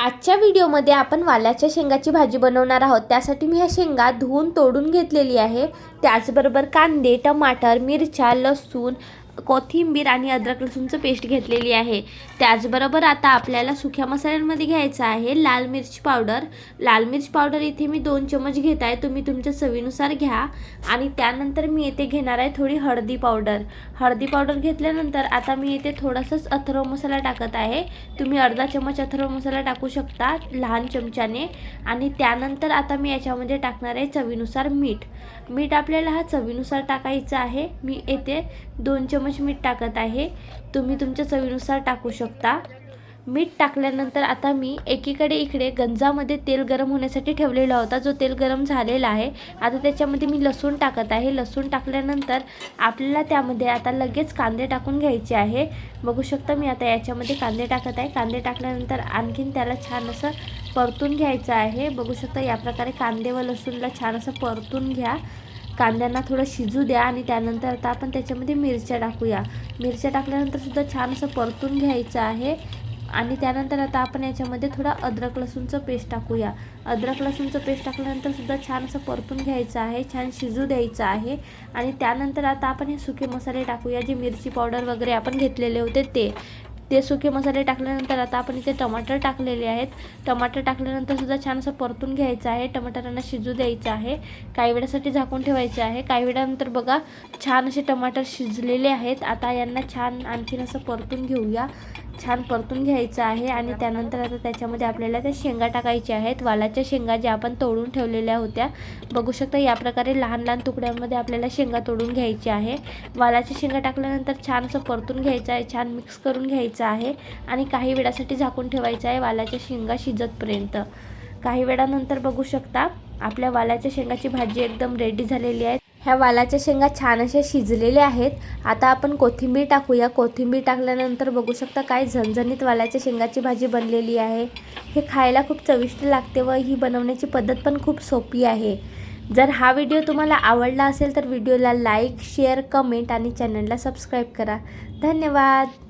आजच्या व्हिडिओमध्ये आपण वाल्याच्या शेंगाची भाजी बनवणार आहोत. त्यासाठी मी ह्या शेंगा धुवून तोडून घेतलेली आहे. त्याचबरोबर कांदे टमाटर मिरच्या लसूण कोथिंबीर आणि अद्रक लसूणचं पेस्ट घेतलेली आहे. त्याचबरोबर आता आपल्याला सुक्या मसाल्यांमध्ये घ्यायचं आहे लाल मिरची पावडर. लाल मिरच पावडर इथे मी दोन चमच घेत आहे. तुम्ही तुमच्या चवीनुसार घ्या. आणि त्यानंतर मी येथे घेणार आहे थोडी हळदी पावडर. हळदी पावडर घेतल्यानंतर आता मी येथे थोडासाच अथर्व मसाला टाकत आहे. तुम्ही अर्धा चमच अथर्व मसाला टाकू शकता लहान चमच्याने. आणि त्यानंतर आता मी याच्यामध्ये टाकणार आहे चवीनुसार मीठ. मीठ आपल्याला हा चवीनुसार टाकायचं आहे. मी येथे दोन चमच मीठ टाकत आहे. तुम्ही तुमच्या चवीनुसार टाकू शकता. मीठ टाकल्यानंतर आता मी एकीकडे इकडे गंजामध्ये तेल गरम होण्यासाठी ठेवलेला होता. जो तेल गरम झालेला आहे. आता त्याच्यामध्ये मी लसूण टाकत आहे. लसूण टाकल्यानंतर आपल्याला त्यामध्ये आता लगेच कांदे टाकून घ्यायचे आहे. बघू शकता मी आता याच्यामध्ये कांदे टाकत आहे. कांदे टाकल्यानंतर आणखीन त्याला छान असं परतून घ्यायचं आहे. बघू शकता या प्रकारे कांदे व लसूणला छान असं परतून घ्या. कांद्यांना थोडं शिजू द्या आणि त्यानंतर आता आपण त्याच्यामध्ये मिरच्या टाकूया. मिरच्या टाकल्यानंतर सुद्धा छान असं परतून घ्यायचं आहे. आणि त्यानंतर आता आपण याच्यामध्ये थोडा अद्रक लसूणचं पेस्ट टाकूया. अद्रक लसूणचं पेस्ट टाकल्यानंतर सुद्धा छान असं परतून घ्यायचं आहे छान शिजू द्यायचं आहे. आणि त्यानंतर आता आपण हे सुके मसाले टाकूया. जे मिरची पावडर वगैरे आपण घेतलेले होते ते. ते सुके मसाले टाकल्यानंतर आता आपण इथे टमाटर टाकलेले आहेत. टमाटर टाकल्यानंतर सुद्धा छान असं परतून घ्यायचं आहे. टमाटरांना शिजू द्यायचं आहे. काही वेळासाठी झाकून ठेवायचे आहे. काही वेळानंतर बघा छान असे टमाटर शिजलेले आहेत. आता यांना छान आणखीन असं परतून घेऊया. छान परतून घ्यायचं आहे आणि त्यानंतर आता त्याच्यामध्ये आपल्याला त्या शेंगा टाकायच्या आहेत. वालाच्या शेंगा ज्या आपण तोडून ठेवलेल्या होत्या. बघू शकता या प्रकारे लहान लहान तुकड्यांमध्ये आपल्याला शेंगा तोडून घ्यायची आहे. वालाच्या शेंगा टाकल्यानंतर छान असं परतून घ्यायचं आहे. छान मिक्स करून घ्यायचं घ्यायचं आहे आणि काही वेळासाठी झाकून ठेवायचं आहे वालाच्या शेंगा शिजतपर्यंत. काही वेळानंतर बघू शकता आपल्या वालाच्या शेंगाची भाजी एकदम रेडी झालेली आहे. ह्या वालाच्या शेंगा छान अशा शिजलेल्या आहेत. आता आपण कोथिंबीर टाकूया. कोथिंबीर टाकल्यानंतर बघू शकता काय झणझणीत वालाच्या शेंगाची भाजी बनलेली आहे. हे खायला खूप चविष्ट लागते व ही बनवण्याची पद्धत पण खूप सोपी आहे. जर हा व्हिडिओ तुम्हाला आवडला असेल तर व्हिडिओला लाईक शेअर कमेंट आणि चॅनलला सबस्क्राईब करा. धन्यवाद!